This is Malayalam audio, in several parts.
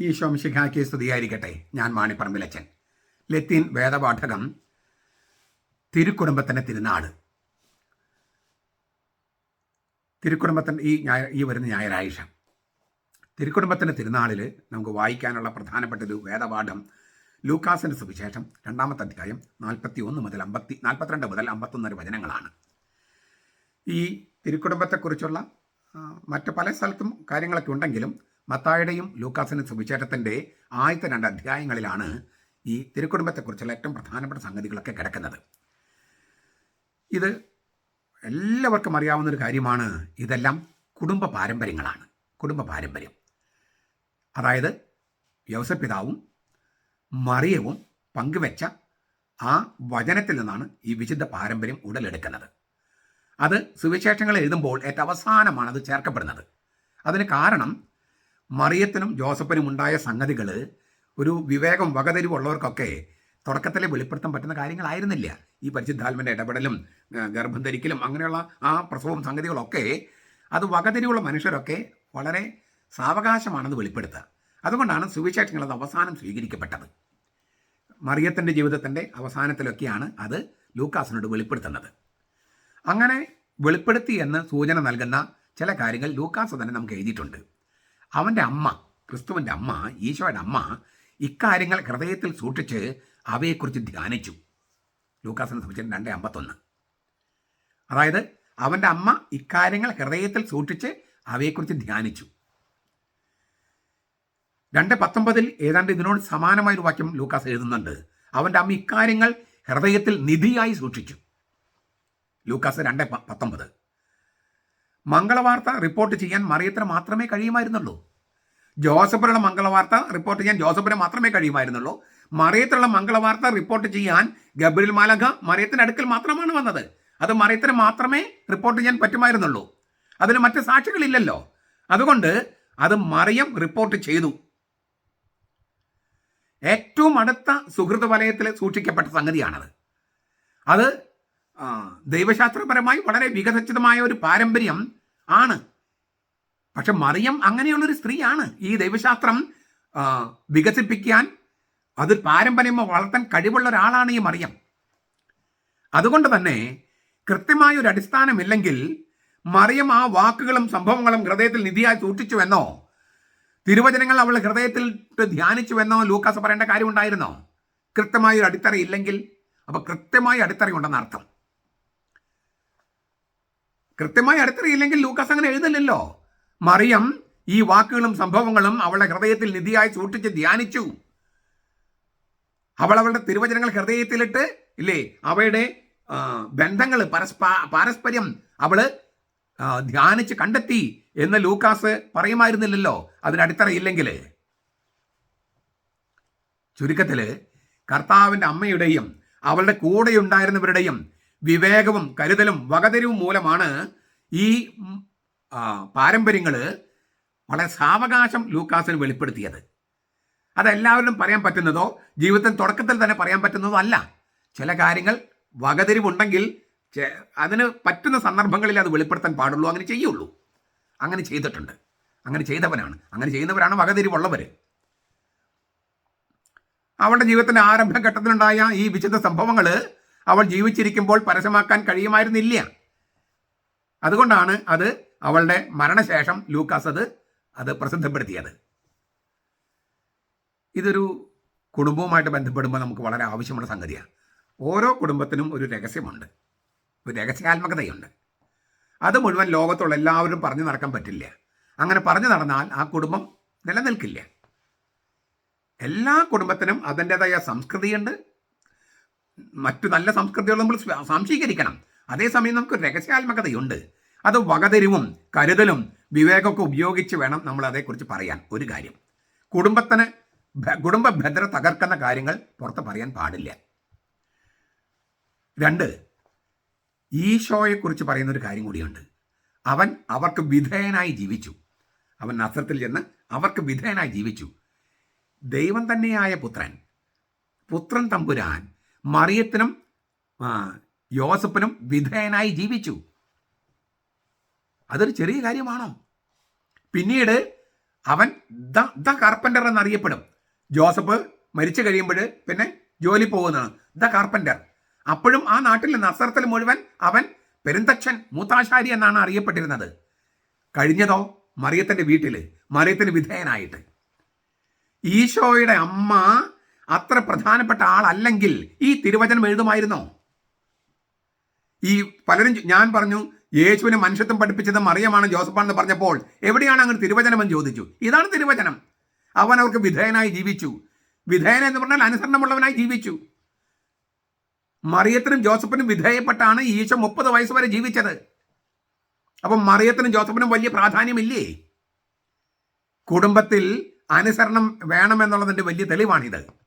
ഈശോ മിശിഹാക്കി സ്തുതിയായിരിക്കട്ടെ. ഞാൻ മാണിപ്പറമ്പിലച്ചൻ. ലത്തീൻ വേദപാഠകം തിരുക്കുടുംബത്തിന്റെ തിരുനാട് തിരുക്കുടുംബത്തിന്റെ ഈ ഈ വരുന്ന ഞായറാഴ്ച. തിരുക്കുടുംബത്തിന്റെ തിരുനാളിൽ നമുക്ക് വായിക്കാനുള്ള പ്രധാനപ്പെട്ട ഒരു വേദപാഠം ലൂക്കാസിന്റെ സുവിശേഷം രണ്ടാമത്തെ അധ്യായം നാൽപ്പത്തി ഒന്ന് മുതൽ അമ്പത്തി നാൽപ്പത്തിരണ്ട് മുതൽ അമ്പത്തൊന്നര വചനങ്ങളാണ്. ഈ തിരുക്കുടുംബത്തെക്കുറിച്ചുള്ള മറ്റ് പല സ്ഥലത്തും കാര്യങ്ങളൊക്കെ ഉണ്ടെങ്കിലും മത്തായുടെയും ലൂക്കാസിന്റെ സുവിശേഷത്തിന്റെ ആദ്യത്തെ രണ്ട് അധ്യായങ്ങളിലാണ് ഈ തിരുക്കുടുംബത്തെക്കുറിച്ചുള്ള ഏറ്റവും പ്രധാനപ്പെട്ട സംഗതികളൊക്കെ കിടക്കുന്നത്. ഇത് എല്ലാവർക്കും അറിയാവുന്ന ഒരു കാര്യമാണ്. ഇതെല്ലാം കുടുംബ പാരമ്പര്യങ്ങളാണ്. കുടുംബ പാരമ്പര്യം. അതായത് യവസപിതാവും മറിയവും പങ്കുവെച്ച ആ വചനത്തിൽ നിന്നാണ് ഈ വിശുദ്ധ പാരമ്പര്യം ഉടലെടുക്കുന്നത്. അത് സുവിശേഷങ്ങൾ എഴുതുമ്പോൾ ഏറ്റവും അവസാനമാണ് അത് ചേർക്കപ്പെടുന്നത്. അതിന് കാരണം മറിയത്തിനും ജോസഫിനും ഉണ്ടായ സംഗതികൾ ഒരു വിവേകം വകതിരിവുള്ളവർക്കൊക്കെ തുടക്കത്തിലെ വെളിപ്പെടുത്താൻ പറ്റുന്ന കാര്യങ്ങളായിരുന്നില്ല. ഈ പരിശുദ്ധാത്മന്റെ ഇടപെടലും ഗർഭം ധരിക്കലും അങ്ങനെയുള്ള ആ പ്രസവം സംഗതികളൊക്കെ അത് വകതിരിവുള്ള മനുഷ്യരൊക്കെ വളരെ സാവകാശമാണെന്ന് വെളിപ്പെടുത്തുക. അതുകൊണ്ടാണ് സുവിശേഷങ്ങൾ അത് അവസാനം സ്വീകരിക്കപ്പെട്ടത്. മറിയത്തിന്റെ ജീവിതത്തിന്റെ അവസാനത്തിലൊക്കെയാണ് അത് ലൂക്കാസിനോട് വെളിപ്പെടുത്തുന്നത്. അങ്ങനെ വെളിപ്പെടുത്തി എന്ന് സൂചന നൽകുന്ന ചില കാര്യങ്ങൾ ലൂക്കാസ് തന്നെ നമുക്ക് എഴുതിയിട്ടുണ്ട്. അവന്റെ അമ്മ ക്രിസ്തുവിന്റെ അമ്മ ഈശോയുടെ അമ്മ ഇക്കാര്യങ്ങൾ ഹൃദയത്തിൽ സൂക്ഷിച്ച് അവയെക്കുറിച്ച് ധ്യാനിച്ചു. ലൂക്കാസിന് സംബന്ധിച്ച് രണ്ട് അമ്പത്തൊന്ന്. അതായത് അവന്റെ അമ്മ ഇക്കാര്യങ്ങൾ ഹൃദയത്തിൽ സൂക്ഷിച്ച് അവയെക്കുറിച്ച് ധ്യാനിച്ചു. രണ്ട് പത്തൊമ്പതിൽ ഏതാണ്ട് ഇതിനോട് സമാനമായ ഒരു വാക്യം ലൂക്കാസ് എഴുതുന്നുണ്ട്. അവന്റെ അമ്മ ഇക്കാര്യങ്ങൾ ഹൃദയത്തിൽ നിധിയായി സൂക്ഷിച്ചു. ലൂക്കാസ് രണ്ട് പത്തൊമ്പത്. മംഗളവാർത്ത റിപ്പോർട്ട് ചെയ്യാൻ മറിയത്തിന് മാത്രമേ കഴിയുമായിരുന്നുള്ളൂ. ജോസഫിനുള്ള മംഗളവാർത്ത റിപ്പോർട്ട് ചെയ്യാൻ ജോസഫിന് മാത്രമേ കഴിയുമായിരുന്നുള്ളൂ. മറിയത്തിലുള്ള മംഗളവാർത്ത റിപ്പോർട്ട് ചെയ്യാൻ ഗബ്രിൽ മാലക മറിയത്തിന്റെ അടുക്കൽ മാത്രമാണ് വന്നത്. അത് മറിയത്തിന് മാത്രമേ റിപ്പോർട്ട് ചെയ്യാൻ പറ്റുമായിരുന്നുള്ളൂ. അതിന് മറ്റ് സാക്ഷികളില്ലല്ലോ. അതുകൊണ്ട് അത് മറിയം റിപ്പോർട്ട് ചെയ്തു. ഏറ്റവും അടുത്ത സുഹൃത് വലയത്തിൽ സൂക്ഷിക്കപ്പെട്ട സംഗതിയാണത്. അത് ദൈവശാസ്ത്രപരമായി വളരെ വികസിതമായ ഒരു പാരമ്പര്യം ആണ്. പക്ഷെ മറിയം അങ്ങനെയുള്ളൊരു സ്ത്രീയാണ്. ഈ ദൈവശാസ്ത്രം വികസിപ്പിക്കാൻ അത് പാരമ്പര്യം വളർത്താൻ കഴിവുള്ള ഒരാളാണ് ഈ മറിയം. അതുകൊണ്ട് തന്നെ കൃത്യമായ ഒരു അടിസ്ഥാനമില്ലെങ്കിൽ മറിയം ആ വാക്കുകളും സംഭവങ്ങളും ഹൃദയത്തിൽ നിധിയായി സൂക്ഷിച്ചുവെന്നോ തിരുവചനങ്ങൾ അവൾ ഹൃദയത്തിൽ ധ്യാനിച്ചുവെന്നോ ലൂക്കാസ് പറയേണ്ട കാര്യമുണ്ടായിരുന്നോ കൃത്യമായ ഒരു അടിത്തറ ഇല്ലെങ്കിൽ അപ്പൊ കൃത്യമായ അടിത്തറയുണ്ടെന്ന് അർത്ഥം കൃത്യമായ അടുത്തറിയില്ലെങ്കിൽ ലൂക്കാസ് അങ്ങനെ എഴുതലല്ലോ മറിയം ഈ വാക്കുകളും സംഭവങ്ങളും അവളുടെ ഹൃദയത്തിൽ നിധിയായി സൂക്ഷിച്ച് ധ്യാനിച്ചു. അവൾ അവളുടെ തിരുവചനങ്ങൾ ഹൃദയത്തിലിട്ട് ഇല്ലേ അവയുടെ ബന്ധങ്ങൾ പരസ്പ പാരസ്പര്യം അവൾ ധ്യാനിച്ച് കണ്ടെത്തി എന്ന് ലൂക്കാസ് പറയുമായിരുന്നില്ലല്ലോ അതിനടിത്തറയില്ലെങ്കിൽ ചുരുക്കത്തിൽ കർത്താവിന്റെ അമ്മയുടെയും അവളുടെ കൂടെയുണ്ടായിരുന്നവരുടെയും വിവേകവും കരുതലും വകതിരിവും മൂലമാണ് ഈ പാരമ്പര്യങ്ങൾ വളരെ സാവകാശം ലൂക്കാസിന് വെളിപ്പെടുത്തിയത്. അതെല്ലാവരും പറയാൻ പറ്റുന്നതോ ജീവിതത്തിൽ തുടക്കത്തിൽ തന്നെ പറയാൻ പറ്റുന്നതോ അല്ല. ചില കാര്യങ്ങൾ വകതിരിവുണ്ടെങ്കിൽ അതിന് പറ്റുന്ന സന്ദർഭങ്ങളിൽ അത് വെളിപ്പെടുത്താൻ പാടുള്ളൂ അങ്ങനെ ചെയ്യുള്ളൂ. അങ്ങനെ ചെയ്തിട്ടുണ്ട്. അങ്ങനെ ചെയ്തവനാണ്. അങ്ങനെ ചെയ്യുന്നവരാണ് വകതിരിവുള്ളവർ അവളുടെ ജീവിതത്തിന്റെ ആരംഭഘട്ടത്തിലുണ്ടായ ഈ വിശുദ്ധ സംഭവങ്ങൾ അവൾ ജീവിച്ചിരിക്കുമ്പോൾ പരസ്യമാക്കാൻ കഴിയുമായിരുന്നില്ല. അതുകൊണ്ടാണ് അത് അവളുടെ മരണശേഷം ലൂക്കാസ് അത് അത് പ്രസിദ്ധപ്പെടുത്തിയത്. ഇതൊരു കുടുംബവുമായിട്ട് ബന്ധപ്പെടുമ്പോൾ നമുക്ക് വളരെ ആവശ്യമുള്ള സംഗതിയാണ്. ഓരോ കുടുംബത്തിനും ഒരു രഹസ്യമുണ്ട്. ഒരു രഹസ്യാത്മകതയുണ്ട്. അത് മുഴുവൻ ലോകത്തുള്ള എല്ലാവരും പറഞ്ഞു നടക്കാൻ പറ്റില്ല. അങ്ങനെ പറഞ്ഞു നടന്നാൽ ആ കുടുംബം നിലനിൽക്കില്ല. എല്ലാ കുടുംബത്തിനും അതിന്റെതായ സംസ്കൃതിയുണ്ട്. മറ്റു നല്ല സംസ്കൃതികൾ നമ്മൾ സംശീകരിക്കണം അതേസമയം നമുക്ക് രഹസ്യാത്മകതയുണ്ട്. അത് വകതിരിവും കരുതലും വിവേകമൊക്കെ ഉപയോഗിച്ച് വേണം നമ്മൾ അതേക്കുറിച്ച് പറയാൻ. ഒരു കാര്യം. കുടുംബത്തിന് കുടുംബ ഭദ്ര തകർക്കുന്ന കാര്യങ്ങൾ പുറത്ത് പറയാൻ പാടില്ല. രണ്ട് ഈശോയെക്കുറിച്ച് പറയുന്ന ഒരു കാര്യം കൂടിയുണ്ട്. അവൻ അവർക്ക് വിധേയനായി ജീവിച്ചു. അവൻ നസ്രത്തിൽ ചെന്ന് അവർക്ക് വിധേയനായി ജീവിച്ചു. ദൈവം തന്നെയായ പുത്രൻ. പുത്രൻ തമ്പുരാൻ. മറിയത്തിനും യോസഫിനും വിധേയനായി ജീവിച്ചു. അതൊരു ചെറിയ കാര്യമാണോ? പിന്നീട് അവൻ ദ ദ കാർപ്പന്റർ എന്നറിയപ്പെടും. ജോസഫ് മരിച്ചു കഴിയുമ്പോൾ പിന്നെ ജോലി പോകുന്നതാണ്. ദ കാർപ്പന്റർ അപ്പോഴും ആ നാട്ടിൽ നസർത്തിൽ മുഴുവൻ അവൻ പെരുന്തച്ഛൻ മൂത്താശാരി എന്നാണ് അറിയപ്പെട്ടിരുന്നത്. കഴിഞ്ഞതോ മറിയത്തിന്റെ വീട്ടിൽ മറിയത്തിന് വിധേയനായിട്ട്. ഈശോയുടെ അമ്മ അത്ര പ്രധാനപ്പെട്ട ആളല്ലെങ്കിൽ ഈ തിരുവചനം എഴുതുമായിരുന്നോ? ഈ പലരും ഞാൻ പറഞ്ഞു യേശുവിനെ മനുഷ്യത്വം പഠിപ്പിച്ചത് മറിയമാണ് ജോസഫാണെന്ന് പറഞ്ഞപ്പോൾ എവിടെയാണ് അങ്ങനെ തിരുവചനമെന്ന് ചോദിച്ചു? ഇതാണ് തിരുവചനം. അവൻ അവർക്ക് വിധേയനായി ജീവിച്ചു. വിധേയൻ എന്ന് പറഞ്ഞാൽ അനുസരണമുള്ളവനായി ജീവിച്ചു. മറിയത്തിനും ജോസഫിനും വിധേയപ്പെട്ടാണ് ഈശോ മുപ്പത് വയസ്സ് വരെ ജീവിച്ചത്. അപ്പം മറിയത്തിനും ജോസഫിനും വലിയ പ്രാധാന്യമില്ലേ? കുടുംബത്തിൽ അനുസരണം വേണമെന്നുള്ളതിന്റെ വലിയ തെളിവാണിത്.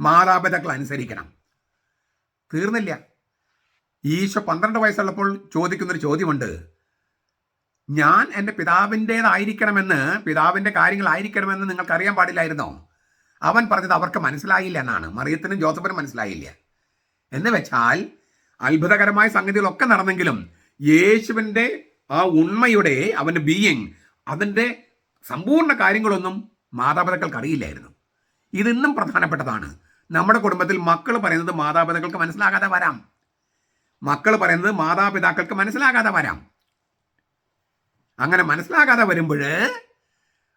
മാതാപിതാക്കൾ അനുസരിക്കണം. തീർന്നില്ല. ഈശോ പന്ത്രണ്ട് വയസ്സുള്ളപ്പോൾ ചോദിക്കുന്നൊരു ചോദ്യമുണ്ട്. ഞാൻ എന്റെ പിതാവിന്റേതായിരിക്കണമെന്ന് പിതാവിന്റെ കാര്യങ്ങളായിരിക്കണമെന്ന് നിങ്ങൾക്ക് അറിയാൻ പാടില്ലായിരുന്നോ? അവൻ പറഞ്ഞത് അവർക്ക് മനസ്സിലായില്ല എന്നാണ്. മറിയത്തിനും ജോസഫിനും മനസ്സിലായില്ല. എന്ന് വെച്ചാൽ അത്ഭുതകരമായ സംഗതികളൊക്കെ നടന്നെങ്കിലും യേശുവിന്റെ ആ ഉണ്മയുടെ അവന്റെ ബീയിങ് അതിന്റെ സമ്പൂർണ കാര്യങ്ങളൊന്നും മാതാപിതാക്കൾക്ക് അറിയില്ലായിരുന്നു. ഇതിന്നും പ്രധാനപ്പെട്ടതാണ്. നമ്മുടെ കുടുംബത്തിൽ മക്കൾ പറയുന്നത് മാതാപിതാക്കൾക്ക് മനസ്സിലാകാതെ വരാം. മക്കൾ പറയുന്നത് മാതാപിതാക്കൾക്ക് മനസ്സിലാകാതെ വരാം. അങ്ങനെ മനസ്സിലാകാതെ വരുമ്പോൾ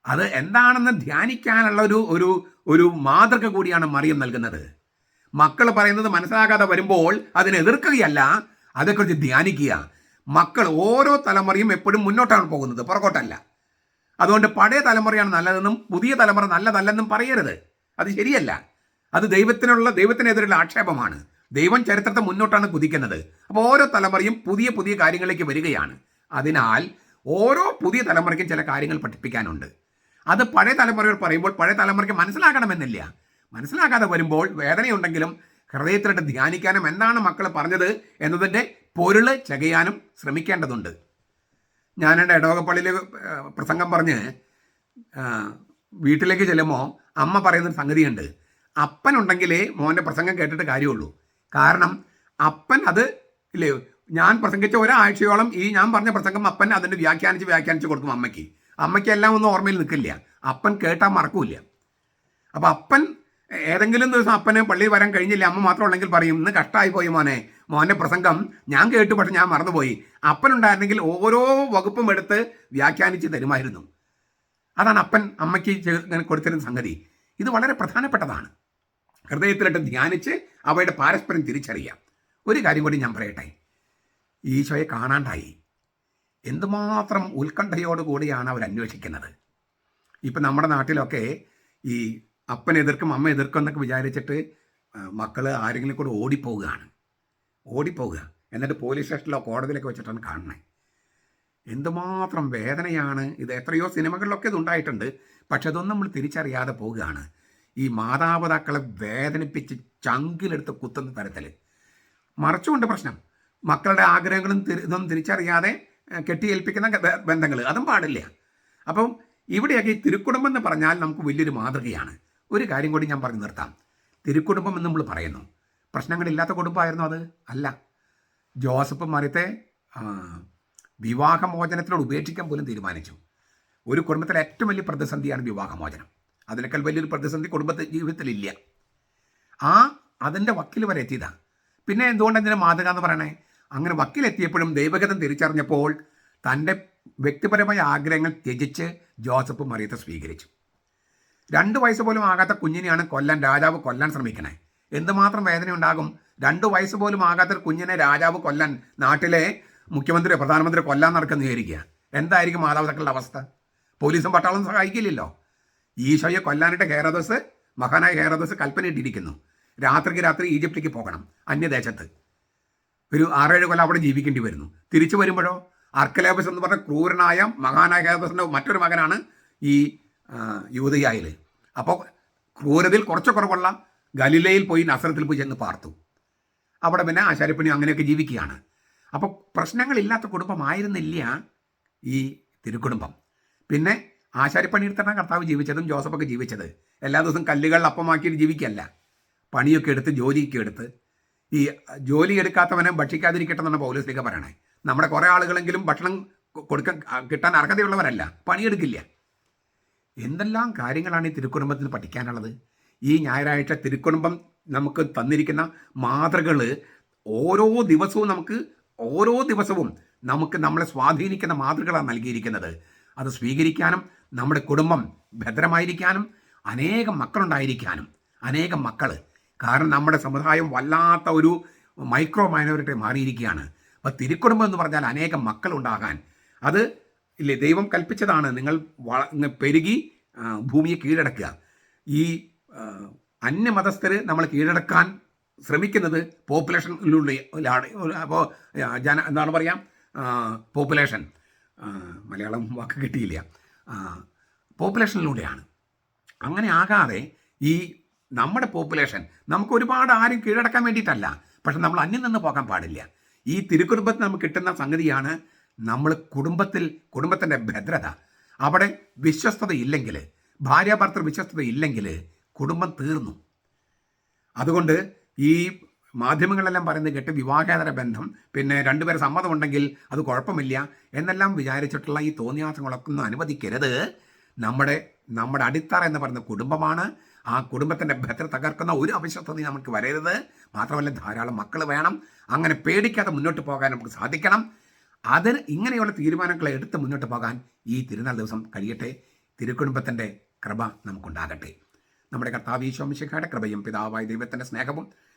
അത് എന്താണെന്ന് ധ്യാനിക്കാനുള്ള ഒരു ഒരു ഒരു മാതൃക കൂടിയാണ് മറിയം നൽകുന്നത്. മക്കൾ പറയുന്നത് മനസ്സിലാകാതെ വരുമ്പോൾ അതിനെ എതിർക്കുകയല്ല അതേക്കുറിച്ച് ധ്യാനിക്കുക. മക്കൾ ഓരോ തലമുറയും എപ്പോഴും മുന്നോട്ടാണ് പോകുന്നത് പുറകോട്ടല്ല. അതുകൊണ്ട് പഴയ തലമുറയാണ് നല്ലതെന്നും പുതിയ തലമുറ നല്ലതല്ലെന്നും പറയരുത്. അത് ശരിയല്ല. അത് ദൈവത്തിനുള്ള ദൈവത്തിനെതിരെയുള്ള ആക്ഷേപമാണ്. ദൈവം ചരിത്രത്തെ മുന്നോട്ടാണ് കുതിക്കുന്നത്. അപ്പോൾ ഓരോ തലമുറയും പുതിയ പുതിയ കാര്യങ്ങളിലേക്ക് വരികയാണ്. അതിനാൽ ഓരോ പുതിയ തലമുറയ്ക്കും ചില കാര്യങ്ങൾ പഠിപ്പിക്കാനുണ്ട്. അത് പഴയ തലമുറയോട് പറയുമ്പോൾ പഴയ തലമുറയ്ക്ക് മനസ്സിലാക്കണമെന്നില്ല മനസ്സിലാക്കാതെ വരുമ്പോൾ വേദനയുണ്ടെങ്കിലും ഹൃദയത്തിലിട്ട് ധ്യാനിക്കാനും എന്താണ് മക്കൾ പറഞ്ഞത് എന്നതിന്റെ പൊരുൾ ചകയാനും ശ്രമിക്കേണ്ടതുണ്ട്. ഞാൻ എന്റെ ഇടവകപ്പള്ളിയിൽ പ്രസംഗം പറഞ്ഞ് വീട്ടിലേക്ക് ചെല്ലുമ്പോൾ അമ്മ പറയുന്നൊരു സംഗതിയുണ്ട്. അപ്പനുണ്ടെങ്കിലേ മോന്റെ പ്രസംഗം കേട്ടിട്ട് കാര്യമുള്ളൂ. കാരണം അപ്പൻ അത് ഇല്ലേ ഞാൻ പ്രസംഗിച്ച ഒരാഴ്ചയോളം ഈ ഞാൻ പറഞ്ഞ പ്രസംഗം അപ്പൻ അതിന്റെ വ്യാഖ്യാനിച്ച് വ്യാഖ്യാനിച്ച് കൊടുക്കും അമ്മയ്ക്ക്. അമ്മയ്ക്ക് എല്ലാം ഒന്നും ഓർമ്മയിൽ നിൽക്കില്ല. അപ്പൻ കേട്ടാൽ മറക്കൂല അപ്പം അപ്പൻ ഏതെങ്കിലും ദിവസം അപ്പന് പള്ളിയിൽ വരാൻ കഴിഞ്ഞില്ല അമ്മ മാത്രം ഉണ്ടെങ്കിൽ പറയും ഇന്ന് കഷ്ടമായി പോയി മോനെ. മോന്റെ പ്രസംഗം ഞാൻ കേട്ടു പക്ഷെ ഞാൻ മറന്നുപോയി. അപ്പനുണ്ടായിരുന്നെങ്കിൽ ഓരോ വകുപ്പും എടുത്ത് വ്യാഖ്യാനിച്ച് തരുമായിരുന്നു. അതാണ് അപ്പൻ അമ്മയ്ക്ക് കൊടുത്തിരുന്ന സംഗതി. ഇത് വളരെ പ്രധാനപ്പെട്ടതാണ്. ഹൃദയത്തിലിട്ട് ധ്യാനിച്ച് അവയുടെ പാരസ്പര്യം തിരിച്ചറിയാം. ഒരു കാര്യം കൂടി ഞാൻ പറയട്ടെ? ഈശോയെ കാണാണ്ടായി. എന്തുമാത്രം ഉത്കണ്ഠയോടുകൂടിയാണ് അവർ അന്വേഷിക്കുന്നത്? ഇപ്പം നമ്മുടെ നാട്ടിലൊക്കെ ഈ അപ്പൻ എതിർക്കും അമ്മ എതിർക്കും എന്നൊക്കെ വിചാരിച്ചിട്ട് മക്കൾ ആരെങ്കിലും കൂടെ ഓടിപ്പോവുകയാണ്. ഓടിപ്പോവുക. എന്നിട്ട് പോലീസ് സ്റ്റേഷനിലോ കോടതിയിലൊക്കെ വെച്ചിട്ടാണ് കാണുന്നത് എന്തുമാത്രം വേദനയാണ് ഇത്. എത്രയോ സിനിമകളിലൊക്കെ ഇത് ഉണ്ടായിട്ടുണ്ട്. പക്ഷെ അതൊന്നും നമ്മൾ തിരിച്ചറിയാതെ പോവുകയാണ്. ഈ മാതാപിതാക്കളെ വേദനിപ്പിച്ച് ചങ്കിലെടുത്ത് കുത്തുന്ന തരത്തിൽ മറച്ചുകൊണ്ട് പ്രശ്നം. മക്കളുടെ ആഗ്രഹങ്ങളും ഇതൊന്നും തിരിച്ചറിയാതെ കെട്ടിയേൽപ്പിക്കുന്ന ബന്ധങ്ങൾ അതും പാടില്ല. അപ്പം ഇവിടെയൊക്കെ ഈ തിരുക്കുടുംബം എന്ന് പറഞ്ഞാൽ നമുക്ക് വലിയൊരു മാതൃകയാണ്. ഒരു കാര്യം കൂടി ഞാൻ പറഞ്ഞു നിർത്താം. തിരുക്കുടുംബം എന്ന് നമ്മൾ പറയുന്നു. പ്രശ്നങ്ങളില്ലാത്ത കുടുംബമായിരുന്നു അത്? അല്ല. ജോസഫ് മറിയത്തെ വിവാഹമോചനത്തിനോട് ഉപേക്ഷിക്കാൻ പോലും തീരുമാനിച്ചു. ഒരു കുടുംബത്തിലെ ഏറ്റവും വലിയ പ്രതിസന്ധിയാണ് വിവാഹമോചനം. അതിനേക്കാൾ വലിയൊരു പ്രതിസന്ധി കുടുംബ ജീവിതത്തിലില്ല. ആ അതിന്റെ വക്കിൽ വരെ എത്തിയതാണ്. പിന്നെ എന്തുകൊണ്ട് അതിന്റെ മാതൃക എന്ന് പറയണേ? അങ്ങനെ വക്കിലെത്തിയപ്പോഴും ദൈവഗതം തിരിച്ചറിഞ്ഞപ്പോൾ തന്റെ വ്യക്തിപരമായ ആഗ്രഹങ്ങൾ ത്യജിച്ച് ജോസഫ് മറിയത്തെ സ്വീകരിച്ചു. രണ്ട് വയസ്സ് പോലും ആകാത്ത കുഞ്ഞിനെയാണ് കൊല്ലാൻ രാജാവ് കൊല്ലാൻ ശ്രമിക്കണേ. എന്തുമാത്രം വേദന ഉണ്ടാകും രണ്ട് വയസ്സ് പോലും ആകാത്ത കുഞ്ഞിനെ രാജാവ് കൊല്ലാൻ നാട്ടിലെ മുഖ്യമന്ത്രിയോ പ്രധാനമന്ത്രിയോ കൊല്ലാൻ നടക്കുന്ന വിചാരിക്കുക. എന്തായിരിക്കും മാതാപിതാക്കളുടെ അവസ്ഥ? പോലീസും പട്ടാളം സഹായിക്കില്ലല്ലോ. ഈശോയെ കൊല്ലാനായിട്ട് ഹേറദോസ് മഹാനായ ഹേറോദസ് കൽപ്പനയിട്ടിരിക്കുന്നു രാത്രിക്ക് രാത്രി ഈജിപ്തിലേക്ക് പോകണം അന്യദേശത്ത്. ഒരു ആറേഴ് കൊല്ലം അവിടെ ജീവിക്കേണ്ടി വരുന്നു. തിരിച്ചു വരുമ്പോഴോ? അർക്കലേബസ് എന്ന് പറഞ്ഞ ക്രൂരനായ മഹാനായ ഹേറദോസിന്റെ മറ്റൊരു മകനാണ് ഈ യൂതയായിൽ അപ്പോൾ ക്രൂരതയിൽ കുറച്ച് കുറവുള്ള ഗലിലയിൽ പോയി നസറത്തിൽ പോയി ചെന്ന് പാർത്തു. അവിടെ പിന്നെ ആശാരിപ്പണി അങ്ങനെയൊക്കെ ജീവിക്കുകയാണ്. അപ്പോൾ പ്രശ്നങ്ങളില്ലാത്ത കുടുംബമായിരുന്നില്ല ഈ തിരുക്കുടുംബം. പിന്നെ ആശാരിപ്പണിയിൽ തന്നെ കർത്താവ് ജീവിച്ചതും ജോസഫൊക്കെ ജീവിച്ചത്. എല്ലാ ദിവസവും കല്ലുകൾ അപ്പമാക്കിയിട്ട് ജീവിക്കല്ല പണിയൊക്കെ എടുത്ത് ജോലിയൊക്കെ എടുത്ത്. ഈ ജോലി എടുക്കാത്തവനെ ഭക്ഷിക്കാതിരിക്കട്ടെ എന്നാണ് പൗലോസ്ലിക പറയണേ. നമ്മുടെ കുറേ ആളുകളെങ്കിലും ഭക്ഷണം കൊടുക്കാൻ കിട്ടാൻ അർഹതയുള്ളവരല്ല. പണിയെടുക്കില്ല. എന്തെല്ലാം കാര്യങ്ങളാണ് ഈ തിരുക്കുടുംബത്തിന് പഠിക്കാനുള്ളത്? ഈ ഞായറാഴ്ച തിരുക്കുടുംബം നമുക്ക് തന്നിരിക്കുന്ന മാതൃകൾ ഓരോ ദിവസവും നമുക്ക് ഓരോ ദിവസവും നമുക്ക് നമ്മളെ സ്വാധീനിക്കുന്ന മാതൃകളാണ് നൽകിയിരിക്കുന്നത്. അത് സ്വീകരിക്കാനും നമ്മുടെ കുടുംബം ഭദ്രമായിരിക്കാനും അനേകം മക്കളുണ്ടായിരിക്കാനും അനേകം മക്കൾ കാരണം നമ്മുടെ സമുദായം വല്ലാത്ത ഒരു മൈക്രോ മൈനോറിറ്റി മാറിയിരിക്കുകയാണ്. അപ്പോൾ തിരുക്കുടുംബം എന്ന് പറഞ്ഞാൽ അനേകം മക്കളുണ്ടാകാൻ. അത് ഇല്ലേ ദൈവം കൽപ്പിച്ചതാണ്. നിങ്ങൾ പെരുകി ഭൂമിയെ കീഴടക്കുക. ഈ അന്യ അന്യമതസ്ഥർ നമ്മൾ കീഴടക്കാൻ ശ്രമിക്കുന്നത് പോപ്പുലേഷനിലൂടെയാണ് അപ്പോൾ ജന എന്താണ് പറയുക പോപ്പുലേഷൻ മലയാളം വാക്ക് കിട്ടിയില്ല. പോപ്പുലേഷനിലൂടെയാണ് അങ്ങനെ ആകാതെ ഈ നമ്മുടെ പോപ്പുലേഷൻ നമുക്ക് ഒരുപാട് ആരും കീഴടക്കാൻ വേണ്ടിയിട്ടല്ല. പക്ഷെ നമ്മൾ അന്യം നിന്ന് പോകാൻ പാടില്ല. ഈ തിരുക്കുടുംബത്തിൽ നമുക്ക് കിട്ടുന്ന സംഗതിയാണ് നമ്മൾ കുടുംബത്തിൽ കുടുംബത്തിന്റെ ഭദ്രത. അവിടെ വിശ്വസ്തത ഇല്ലെങ്കിൽ ഭാര്യ ഭർത്തൃ വിശ്വസ്തത ഇല്ലെങ്കിൽ കുടുംബം തീർന്നു. അതുകൊണ്ട് ഈ മാധ്യമങ്ങളെല്ലാം പറയുന്നത് കേട്ട് വിവാഹേതര ബന്ധം പിന്നെ രണ്ടുപേരെ സമ്മതമുണ്ടെങ്കിൽ അത് കുഴപ്പമില്ല എന്നെല്ലാം വിചാരിച്ചിട്ടുള്ള ഈ തോന്നിയാസങ്ങളൊക്കെ ഒന്നും അനുവദിക്കരുത്. നമ്മുടെ നമ്മുടെ അടിത്തറ എന്ന് പറയുന്ന കുടുംബമാണ്. ആ കുടുംബത്തിന്റെ ഭദ്ര തകർക്കുന്ന ഒരു അവിശ്വസ്തത നമുക്ക് വരരുത്. മാത്രമല്ല ധാരാളം മക്കൾ വേണം. അങ്ങനെ പേടിക്കാതെ മുന്നോട്ട് പോകാൻ നമുക്ക് സാധിക്കണം. അതിന് ഇങ്ങനെയുള്ള തീരുമാനങ്ങൾ എടുത്ത് മുന്നോട്ട് പോകാൻ ഈ തിരുനാൾ ദിവസം കഴിയട്ടെ. തിരുക്കുടുംബത്തിന്റെ കൃപ നമുക്കുണ്ടാകട്ടെ. നമ്മുടെ കർത്താവ് ഈശോമിശിഖയുടെ കൃപയും പിതാവായ ദൈവത്തിന്റെ സ്നേഹവും